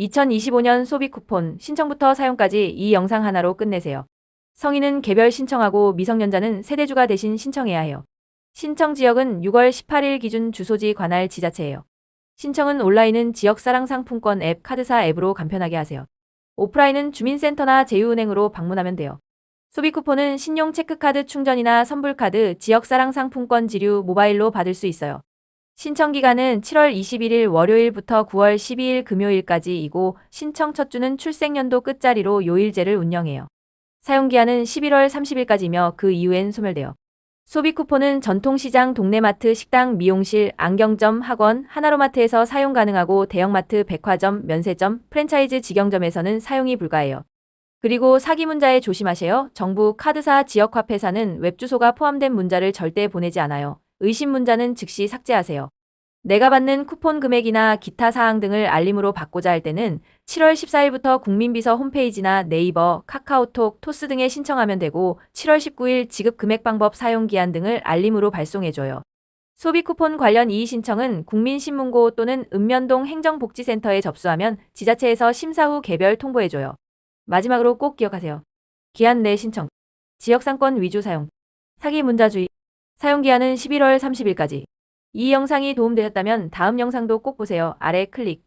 2025년 소비 쿠폰 신청부터 사용까지 이 영상 하나로 끝내세요. 성인은 개별 신청하고 미성년자는 세대주가 대신 신청해야 해요. 신청 지역은 6월 18일 기준 주소지 관할 지자체예요. 신청은 온라인은 지역 사랑 상품권 앱 카드사 앱으로 간편하게 하세요. 오프라인은 주민센터나 제휴은행으로 방문하면 돼요. 소비 쿠폰은 신용 체크카드 충전이나 선불카드, 지역 사랑 상품권 지류 모바일로 받을 수 있어요. 신청 기간은 7월 21일 월요일부터 9월 12일 금요일까지이고 신청 첫 주는 출생연도 끝자리로 요일제를 운영해요. 사용 기한은 11월 30일까지며 그 이후엔 소멸돼요. 소비 쿠폰은 전통시장, 동네마트, 식당, 미용실, 안경점, 학원, 하나로마트에서 사용 가능하고 대형마트, 백화점, 면세점, 프랜차이즈 직영점에서는 사용이 불가해요. 그리고 사기 문자에 조심하세요. 정부 카드사 지역화폐사는 웹주소가 포함된 문자를 절대 보내지 않아요. 의심 문자는 즉시 삭제하세요. 내가 받는 쿠폰 금액이나 기타 사항 등을 알림으로 받고자 할 때는 7월 14일부터 국민비서 홈페이지나 네이버, 카카오톡, 토스 등에 신청하면 되고 7월 19일 지급 금액 방법 사용 기한 등을 알림으로 발송해줘요. 소비 쿠폰 관련 이의 신청은 국민신문고 또는 읍면동 행정복지센터에 접수하면 지자체에서 심사 후 개별 통보해줘요. 마지막으로 꼭 기억하세요. 기한 내 신청. 지역상권 위주 사용. 사기 문자주의. 사용 기한은 11월 30일까지. 이 영상이 도움되셨다면 다음 영상도 꼭 보세요. 아래 클릭.